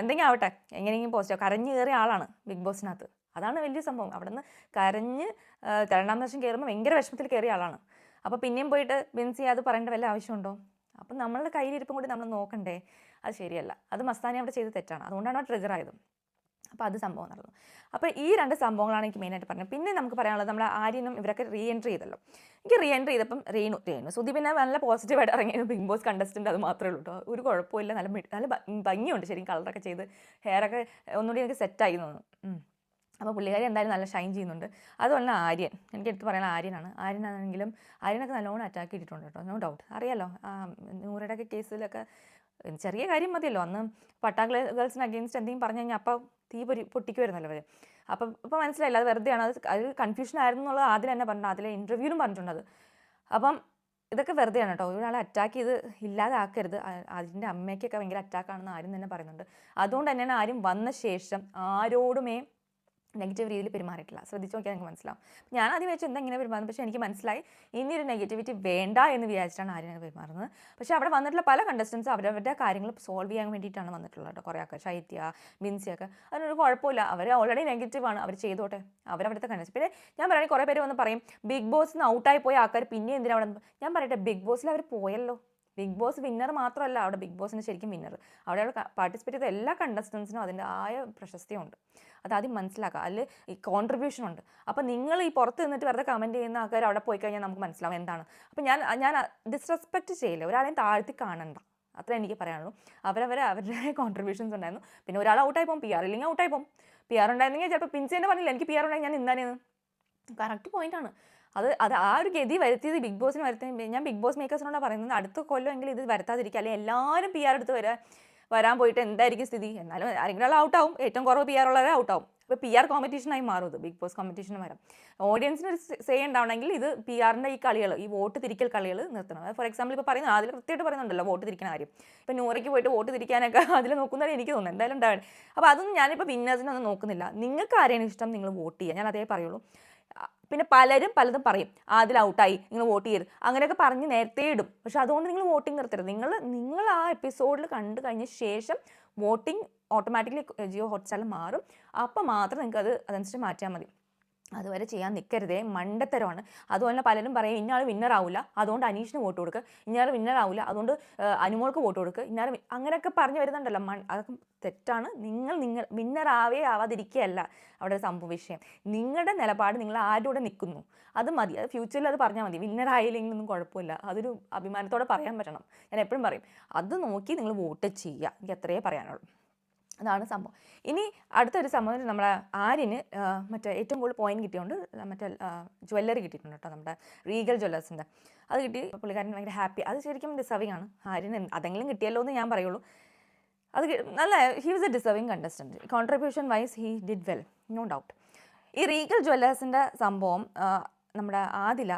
എന്തെങ്കിലും ആവട്ടെ. എങ്ങനെയെങ്കിലും പോസ്റ്റ് കരഞ്ഞു കയറിയ ആളാണ് ബിഗ് ബോസിനകത്ത്. അതാണ് വലിയ സംഭവം. അവിടെ നിന്ന് കരഞ്ഞ് രണ്ടാം വർഷം കയറുമ്പോൾ ഭയങ്കര വിഷമത്തിൽ കയറിയ ആളാണ്. അപ്പോൾ പിന്നെയും പോയിട്ട് ബിൻസി അത് പറയേണ്ട വല്ല ആവശ്യമുണ്ടോ? അപ്പം നമ്മളുടെ കയ്യിലിരിപ്പം കൂടി നമ്മൾ നോക്കണ്ടേ? അത് ശരിയല്ല. അത് മസ്താനി അവിടെ ചെയ്ത് തെറ്റാണ്. അതുകൊണ്ടാണ് ട്രിഗർ ആയത്. അപ്പോൾ അത് സംഭവം നടന്നു അപ്പോൾ ഈ രണ്ട് സംഭവങ്ങളാണ് എനിക്ക് മെയിനായിട്ട് പറഞ്ഞത്. പിന്നെ നമുക്ക് പറയാനുള്ളത് നമ്മൾ ആര്യനും ഇവരൊക്കെ റീ എൻട്രി ചെയ്തല്ലോ. എനിക്ക് റീ എൻട്രി ചെയ്തപ്പം റീനു രേണു. സുധി പിന്നെ നല്ല പോസിറ്റീവായിട്ട് ഇറങ്ങിയത് ബിഗ് ബോസ് കണ്ടസ്റ്റന്റ് അത് മാത്രമേ ഉള്ളൂ കേട്ടോ ഒരു കുഴപ്പമില്ല നല്ല നല്ല ഭംഗിയുണ്ട്. ശരിക്കും കളറൊക്കെ ചെയ്ത് ഹെയറൊക്കെ ഒന്നുകൂടി എനിക്ക് സെറ്റായി തോന്നുന്നു. അപ്പോൾ പുള്ളിക്കാരി എന്തായാലും നല്ല ഷൈൻ ചെയ്യുന്നുണ്ട്. അതുപോലെ ആര്യൻ. എനിക്ക് എടുത്ത് പറയാൻ ആര്യനാണ്. ആര്യനാണെങ്കിലും ആര്യനൊക്കെ നല്ലോണം അറ്റാക്ക് ചെയ്തിട്ടുണ്ട് കേട്ടോ. നോ ഡൗട്ട് അറിയാലോ. ഒക്കെ കേസിലൊക്കെ ചെറിയ കാര്യം മതിയല്ലോ. അന്ന് പട്ടാ ഗേൾസിന് അഗെയിൻസ്റ്റ് എന്തെങ്കിലും പറഞ്ഞു കഴിഞ്ഞാൽ അപ്പോൾ തീ പൊരി പൊട്ടിക്കുമായിരുന്നല്ലോ അവർ അപ്പം ഇപ്പോൾ മനസ്സിലായില്ല? അത് വെറുതെയാണ് അത് അത് കൺഫ്യൂഷൻ ആയിരുന്നു എന്നുള്ളത് ആദ്യം തന്നെ പറഞ്ഞു അതിലെ ഇന്റർവ്യൂവിലും പറഞ്ഞിട്ടുണ്ട് അപ്പം ഇതൊക്കെ വെറുതെയാണ് കേട്ടോ. ഒരാളെ അറ്റാക്ക് ചെയ്ത് ഇല്ലാതാക്കരുത്. അതിന്റെ അമ്മയ്ക്കൊക്കെ ഭയങ്കര അറ്റാക്കാണെന്ന് ആരും തന്നെ പറയുന്നുണ്ട്. അതുകൊണ്ട് തന്നെയാണ് ആരും വന്ന ശേഷം ആരോടുമേ നെഗറ്റീവ് രീതിയിൽ പെരുമാറിയിട്ടില്ല. ശ്രദ്ധിച്ച് നോക്കിയാൽ നിങ്ങൾക്ക് മനസ്സിലാവും. ഞാൻ ആദ്യം വെച്ച് എന്താ ഇങ്ങനെ പെരുമാറുന്നത് പക്ഷേ എനിക്ക് മനസ്സിലായി. ഇനി ഒരു നെഗറ്റിവിറ്റി വേണ്ട എന്ന് വിചാരിച്ചിട്ടാണ് ആര്യനെ പെരുമാറുന്നത്. പക്ഷേ അവിടെ വന്നിട്ടുള്ള പല കണ്ടസ്റ്റൻസ് അവരവരുടെ കാര്യങ്ങൾ സോൾവ് ചെയ്യാൻ വേണ്ടിയിട്ടാണ് വന്നിട്ടുള്ളത് കേട്ടോ. കുറേ ആൾക്കാർ ശൈത്യ മിൻസിയൊക്കെ. അതിനൊരു കുഴപ്പമില്ല. അവർ ഓൾറെഡി നെഗറ്റീവാണ് അവർ ചെയ്തോട്ടെ. അവരവിടുത്തെ കണ്ടസ്റ്റ് പിന്നെ ഞാൻ പറയുകയാണെങ്കിൽ കുറേ പേര് വന്ന് പറയും ബിഗ് ബോസ് നിന്ന് ഔട്ടായി പോയ ആൾക്കാർ പിന്നെ എന്തിനാണ് ഞാൻ പറയട്ടെ ബിഗ് ബോസിൽ അവർ പോയല്ലോ. ബിഗ് ബോസ് വിന്നർ മാത്രമല്ല അവിടെ ബിഗ് ബോസിന് ശരിക്കും വിന്നർ അവിടെ അവിടെ പാർട്ടിസിപ്പേറ്റ് ചെയ്ത എല്ലാ കണ്ടസ്റ്റൻസിനും അതിന്റെ ആയ പ്രശസ്തിയുണ്ട്. അത് ആദ്യം മനസ്സിലാക്കുക. അതിൽ ഈ കോൺട്രിബ്യൂഷൻ ഉണ്ട്. അപ്പോൾ നിങ്ങൾ ഈ പുറത്ത് നിന്നിട്ട് വെറുതെ കമന്റ് ചെയ്യുന്ന ആൾക്കാർ അവിടെ പോയി കഴിഞ്ഞാൽ നമുക്ക് മനസ്സിലാവും എന്താണ്. അപ്പോൾ ഞാൻ ഞാൻ ഡിസ്റെസ്പെക്റ്റ് ചെയ്യില്ല. ഒരാളെയും താഴ്ത്തി കാണണ്ട. അത്ര എനിക്ക് പറയാനുള്ളൂ. അവരവരെ അവരുടെ കോൺട്രിബ്യൂഷൻസ് ഉണ്ടായിരുന്നു. പിന്നെ ഒരാൾ ഔട്ടായി പോകും പി ആർ ഇല്ലെങ്കിൽ ഔട്ടായി പോകും. പി ആർ ഉണ്ടായിരുന്നെങ്കിൽ ചിലപ്പോൾ പിൻസ് തന്നെ പറഞ്ഞില്ല എനിക്ക് പി ആർ ഉണ്ടായി ഞാൻ ഇന്നാനേന്ന് കറക്റ്റ് പോയിന്റാണ് അത് അത് ആ ഒരു ഗതി വരുത്തിയത് ബിഗ് ബോസിന് വരുത്തി ഞാൻ ബിഗ് ബോസ് മേക്കേഴ്സിനോടാണ് പറയുന്നത് അടുത്ത കൊല്ലമെങ്കിലും ഇത് വരുത്താതിരിക്കുക. അല്ലെങ്കിൽ എല്ലാവരും പി ആർ എടുത്ത് വരാൻ വരാൻ പോയിട്ട് എന്തായിരിക്കും സ്ഥിതി? എന്നാലും ആരെങ്കിലും ആൾ ഔട്ടാവും ഏറ്റവും കുറവ് പി ആർ ഉള്ളവരെ ഔട്ടാവും അപ്പോൾ പി ആർ കോമ്പറ്റീഷനായി മാറും ബിഗ് ബോസ് കോമ്പറ്റീഷന് വരാം. ഓഡിയൻസിന് ഒരു സേ ഉണ്ടാവണമെങ്കിൽ ഇത് പി ആറിന്റെ ഈ കളികൾ ഈ വോട്ട് തിരിക്കൽ കളികൾ നിർത്തണം. ഫോർ എക്സാമ്പിൾ ഇപ്പോൾ പറയുന്നത് അതിൽ കൃത്യമായിട്ട് പറയുന്നുണ്ടല്ലോ വോട്ട് തിരിക്കുന്ന കാര്യം. ഇപ്പോൾ നൂറയ്ക്ക് പോയിട്ട് വോട്ട് തിരിക്കാനൊക്കെ അതിൽ നോക്കുന്നതാണ് എനിക്ക് തോന്നുന്നു. എന്തായാലും ഉണ്ടാവണം അപ്പോൾ അതൊന്നും ഞാനിപ്പോൾ വിന്നേഴ്സിനൊന്നും നോക്കുന്നില്ല. നിങ്ങൾക്ക് ആരെയാണ് ഇഷ്ടം? നിങ്ങൾ വോട്ട് ചെയ്യുക ഞാൻ അതേ പറയുള്ളൂ. പിന്നെ പലരും പലതും പറയും അതിൽ ഔട്ടായി നിങ്ങൾ വോട്ട് ചെയ്യരുത്. അങ്ങനെയൊക്കെ പറഞ്ഞ് നേരത്തെ ഇടും. പക്ഷെ അതുകൊണ്ട് നിങ്ങൾ വോട്ടിംഗ് നിർത്തരുത്. നിങ്ങൾ നിങ്ങൾ ആ എപ്പിസോഡിൽ കണ്ടു കഴിഞ്ഞ ശേഷം വോട്ടിംഗ് ഓട്ടോമാറ്റിക്കലി ജിയോ ഹോട്ട്സ്റ്റാറിൽ മാറും. അപ്പോൾ മാത്രം നിങ്ങൾക്ക് അത് അതനുസരിച്ച് മാറ്റിയാൽ മതി. അതുവരെ ചെയ്യാൻ നിൽക്കരുതേ മണ്ടത്തരമാണ്. അതുപോലെ പലരും പറയും ഇന്നയാൾ വിന്നർ ആവില്ല അതുകൊണ്ട് അനീഷിന് വോട്ട് കൊടുക്കുക ഇന്നയാൾ വിന്നർ ആവില്ല അതുകൊണ്ട് അനുമോൾക്ക് വോട്ട് കൊടുക്കുക ഇന്നാൾ അങ്ങനെയൊക്കെ പറഞ്ഞു വരുന്നുണ്ടല്ലോ. മൺ അതൊക്കെ തെറ്റാണ്. നിങ്ങൾ നിങ്ങൾ വിന്നർ ആവേ ആവാതിരിക്കുകയല്ല അവിടെ സംഭവ വിഷയം. നിങ്ങളുടെ നിലപാട് നിങ്ങൾ ആരുടെ കൂടെ നിൽക്കുന്നു? അത് മതി. അത് ഫ്യൂച്ചറിൽ അത് പറഞ്ഞാൽ മതി. വിന്നർ ആയില്ലെങ്കിലൊന്നും കുഴപ്പമില്ല. അതൊരു അഭിമാനത്തോടെ പറയാൻ പറ്റണം. ഞാൻ എപ്പോഴും പറയും അത് നോക്കി നിങ്ങൾ വോട്ട് ചെയ്യുക. എനിക്ക് അത്രയേ പറയാനുള്ളൂ. അതാണ് സംഭവം. ഇനി അടുത്തൊരു സംഭവം നമ്മുടെ ആര്യന് മറ്റേ ഏറ്റവും കൂടുതൽ പോയിന്റ് കിട്ടിയതുകൊണ്ട് മറ്റേ ജ്വല്ലറി കിട്ടിയിട്ടുണ്ട് കേട്ടോ നമ്മുടെ റീഗൽ ജ്വല്ലേഴ്സിന്റെ അത് കിട്ടി പുള്ളിക്കാരൻ ഭയങ്കര ഹാപ്പി അത് ശരിക്കും ഡിസർവിങ് ആണ്. ആര്യന് അതെങ്കിലും കിട്ടിയല്ലോ എന്ന് ഞാൻ പറയുള്ളൂ. അത് നല്ല he was a deserving contestant contribution wise he did well no doubt ഈ റീഗൽ ജ്വല്ലേഴ്സിന്റെ സംഭവം നമ്മുടെ ആദില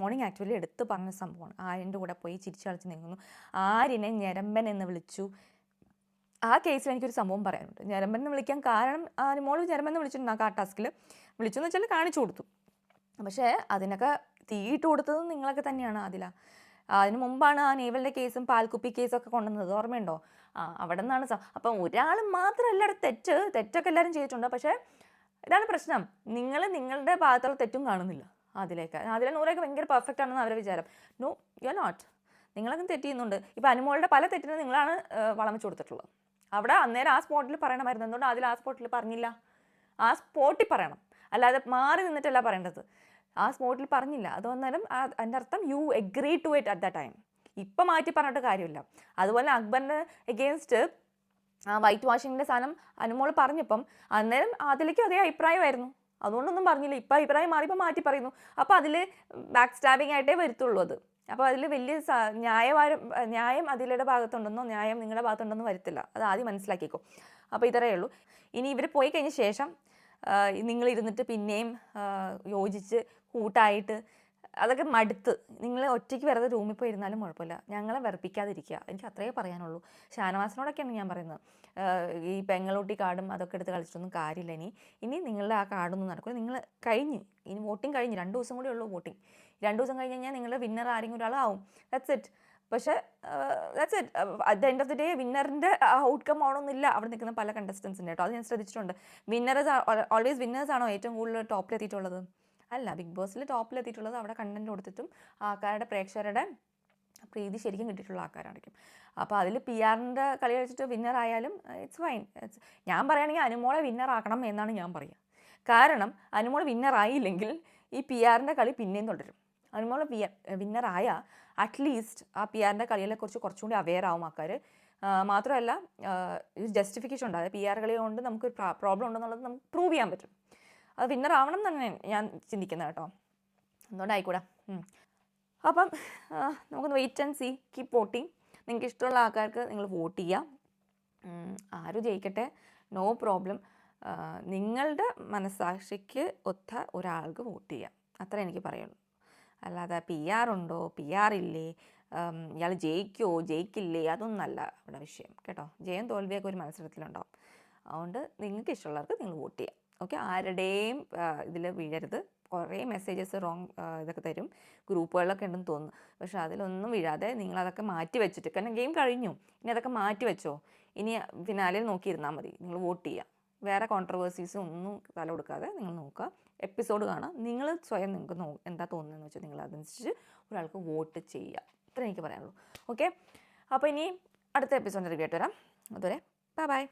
മോർണിംഗ് ആക്ച്വലി എടുത്ത് പറഞ്ഞ സംഭവമാണ്. ആര്യന്റെ കൂടെ പോയി ചിരിച്ചു കളിച്ച് നിൽക്കുന്നു ആര്യനെ ഞരമ്പൻ എന്ന് വിളിച്ചു. ആ കേസിൽ എനിക്കൊരു സംഭവം പറയാനുണ്ട്. ഞരമ്പെന്ന് വിളിക്കാൻ കാരണം മോൾ ഞരമ്പെന്ന് വിളിച്ചിട്ടുണ്ട് ആ ടാസ്കിൽ വിളിച്ചു എന്ന് വെച്ചാൽ കാണിച്ചു കൊടുത്തു. പക്ഷേ അതിനൊക്കെ തീയിട്ട് കൊടുത്തത് നിങ്ങളൊക്കെ തന്നെയാണ് അതില അതിന് മുമ്പാണ് ആ നേവലിന്റെ കേസും പാൽക്കുപ്പി കേസും ഒക്കെ കൊണ്ടുവന്നത്. ഓർമ്മയുണ്ടോ? ആ അവിടെ നിന്നാണ് അപ്പം ഒരാൾ മാത്രമല്ല അവിടെ തെറ്റ് തെറ്റൊക്കെ എല്ലാവരും ചെയ്തിട്ടുണ്ട്. പക്ഷേ ഇതാണ് പ്രശ്നം. നിങ്ങൾ നിങ്ങളുടെ ഭാഗത്തുള്ള തെറ്റും കാണുന്നില്ല അതിലേക്ക് അതിലെ നൂറൊക്കെ ഭയങ്കര പെർഫെക്റ്റ് ആണെന്ന് അവരെ വിചാരം. നോ യു ആർ നോട്ട് നിങ്ങളൊക്കെ തെറ്റ് ചെയ്യുന്നുണ്ട്. ഇപ്പം അനുമോളുടെ പല തെറ്റിനും നിങ്ങളാണ് വളമിച്ചു കൊടുത്തിട്ടുള്ളത്. അവിടെ അന്നേരം ആ സ്പോട്ടിൽ പറയണമായിരുന്നു. എന്തുകൊണ്ട് അതിൽ ആ സ്പോട്ടിൽ പറഞ്ഞില്ല? ആ സ്പോട്ടിൽ പറയണം. അല്ലാതെ മാറി നിന്നിട്ടല്ല പറയേണ്ടത്. ആ സ്പോട്ടിൽ പറഞ്ഞില്ല. അത് വന്നാലും അതിന്റെ അർത്ഥം you agree to it at the time ഇപ്പം മാറ്റി പറഞ്ഞിട്ട് കാര്യമില്ല. അതുപോലെ അക്ബറിന്റെ എഗെയിൻസ്റ്റ് ആ വൈറ്റ് വാഷിങ്ങിന്റെ സാധനം അനുമോൾ പറഞ്ഞപ്പം അന്നേരം അതിലേക്ക് അതേ അഭിപ്രായമായിരുന്നു. അതുകൊണ്ടൊന്നും പറഞ്ഞില്ല. ഇപ്പം അഭിപ്രായം മാറിയപ്പോൾ മാറ്റി പറയുന്നു. അപ്പോൾ അതിൽ ബാക്ക് സ്റ്റാബിങ് ആയിട്ടേ വരുത്തുള്ളൂ അത്. അപ്പോൾ അതിൽ വലിയ ന്യായവാരം ന്യായം അതിലയുടെ ഭാഗത്തുണ്ടെന്നോ ന്യായം നിങ്ങളുടെ ഭാഗത്തുണ്ടെന്നോ വരത്തില്ല. അത് ആദ്യം മനസ്സിലാക്കിക്കോ. അപ്പോൾ ഇത്രയേ ഉള്ളൂ. ഇനി ഇവർ പോയി കഴിഞ്ഞ ശേഷം നിങ്ങൾ ഇരുന്നിട്ട് പിന്നെയും യോജിച്ച് കൂട്ടായിട്ട് അതൊക്കെ മടുത്ത് നിങ്ങൾ ഒറ്റയ്ക്ക് വെറുതെ റൂമിൽ പോയി ഇരുന്നാലും കുഴപ്പമില്ല. ഞങ്ങളെ വെറുപ്പിക്കാതിരിക്കുക. എനിക്ക് അത്രയേ പറയാനുള്ളൂ. ഷാനവാസിനോടൊക്കെയാണ് ഞാൻ പറയുന്നത്. ഈ പെങ്ങളൂട്ടി കാർഡും അതൊക്കെ എടുത്ത് കളിച്ചിട്ടൊന്നും കാര്യമില്ല ഇനി. ഇനി നിങ്ങളുടെ ആ കാർഡൊന്നും നടക്കില്ല നിങ്ങൾ കഴിഞ്ഞ് ഇനി വോട്ടിംഗ് കഴിഞ്ഞ് രണ്ട് ദിവസം കൂടി ഉള്ളൂ വോട്ടിംഗ്. രണ്ട് ദിവസം കഴിഞ്ഞ് കഴിഞ്ഞാൽ നിങ്ങളുടെ വിന്നർ ആരെങ്കിലും ഒരാളാവും. ദാറ്റ്സ് ഇറ്റ് പക്ഷേ that's it at the end of the day വിന്നറിന്റെ outcome ആവണമെന്നില്ല. അവിടെ നിൽക്കുന്ന പല കണ്ടസ്റ്റൻസിന്റെ കേട്ടോ അത് ഞാൻ ശ്രദ്ധിച്ചിട്ടുണ്ട്. വിന്നേഴ്സ് ഓൾവേസ് വിന്നേഴ്സ് ആണോ ഏറ്റവും കൂടുതൽ ടോപ്പിലെത്തിയിട്ടുള്ളത്? അല്ല ബിഗ് ബോസിൽ ടോപ്പിലെത്തിയിട്ടുള്ളത് അവിടെ കണ്ടന്റ് കൊടുത്തിട്ടും ആൾക്കാരുടെ പ്രേക്ഷകരുടെ പ്രീതി ശരിക്കും കിട്ടിയിട്ടുള്ള ആൾക്കാരായിരിക്കും. അപ്പോൾ അതിൽ പി ആറിന്റെ കളി കളിച്ചിട്ട് വിന്നർ ആയാലും ഇറ്റ്സ് ഫൈൻ ഞാൻ പറയുകയാണെങ്കിൽ അനുമോളെ വിന്നർ ആക്കണം എന്നാണ് ഞാൻ പറയുക. കാരണം അനുമോൾ വിന്നർ ആയില്ലെങ്കിൽ ഈ പി ആറിന്റെ കളി പിന്നെയും തുടരും. അനുമോൾ വിയ വിന്നറായ അറ്റ്ലീസ്റ്റ് ആ പി ആറിന്റെ കളികളെ കുറിച്ച് കൂടി അവെയർ ആവും ആൾക്കാർ മാത്രമല്ല ജസ്റ്റിഫിക്കേഷൻ ഉണ്ട് അതായത് പി ആർ കളി കൊണ്ട് നമുക്ക് പ്രോബ്ലം ഉണ്ടെന്നുള്ളത് നമുക്ക് പ്രൂവ് ചെയ്യാൻ പറ്റും. അത് വിന്നർ ആവണം തന്നെ ഞാൻ ചിന്തിക്കുന്നത് കേട്ടോ. എന്തുകൊണ്ടായിക്കൂടാ. അപ്പം നമുക്ക് നമുക്കൊന്ന് wait and see keep voting നിങ്ങൾക്ക് ഇഷ്ടമുള്ള ആൾക്കാർക്ക് നിങ്ങൾ വോട്ട് ചെയ്യാം. ആരും ജയിക്കട്ടെ? നോ പ്രോബ്ലം നിങ്ങളുടെ മനസാക്ഷിക്ക് ഒത്ത ഒരാൾക്ക് വോട്ട് ചെയ്യാം. അത്ര എനിക്ക് പറയുള്ളൂ. അല്ലാതെ പി ആർ ഉണ്ടോ? പി ആർ ഇല്ലേ? ഇയാൾ ജയിക്കുമോ ജയിക്കില്ലേ? അതൊന്നല്ല അവിടെ വിഷയം കേട്ടോ? ജയം തോൽവിയൊക്കെ ഒരു മത്സരത്തിലുണ്ടാവും. അതുകൊണ്ട് നിങ്ങൾക്ക് ഇഷ്ടമുള്ളവർക്ക് നിങ്ങൾ വോട്ട് ചെയ്യാം. ഓക്കെ? ആരുടെയും ഇതിൽ വീഴരുത്. കുറേ മെസ്സേജസ് റോങ് ഇതൊക്കെ തരും. ഗ്രൂപ്പുകളിലൊക്കെ ഉണ്ടെന്ന് തോന്നുന്നു. പക്ഷെ അതിലൊന്നും വീഴാതെ നിങ്ങൾ അതൊക്കെ മാറ്റി വെച്ചിട്ട് കാരണം ഗെയിം കഴിഞ്ഞു. ഇനി അതൊക്കെ മാറ്റി വെച്ചോ? ഇനി ഫിനാലിൽ നോക്കിയിരുന്നാൽ മതി. നിങ്ങൾ വോട്ട് ചെയ്യുക വേറെ കോൺട്രവേഴ്സീസ് ഒന്നും തല കൊടുക്കാതെ നിങ്ങൾ നോക്കുക. എപ്പിസോഡ് കാണാം നിങ്ങൾ സ്വയം നിങ്ങൾക്ക് നോ എന്താ തോന്നുന്നതെന്ന് വെച്ചാൽ നിങ്ങൾ അതനുസരിച്ച് ഒരാൾക്ക് വോട്ട് ചെയ്യുക. ഇത്ര എനിക്ക് പറയാനുള്ളൂ. ഓക്കെ അപ്പോൾ ഇനി അടുത്ത എപ്പിസോഡിൽ റിവ്യൂ ആയിട്ട് വരാം. അതുവരെ ബൈ ബൈ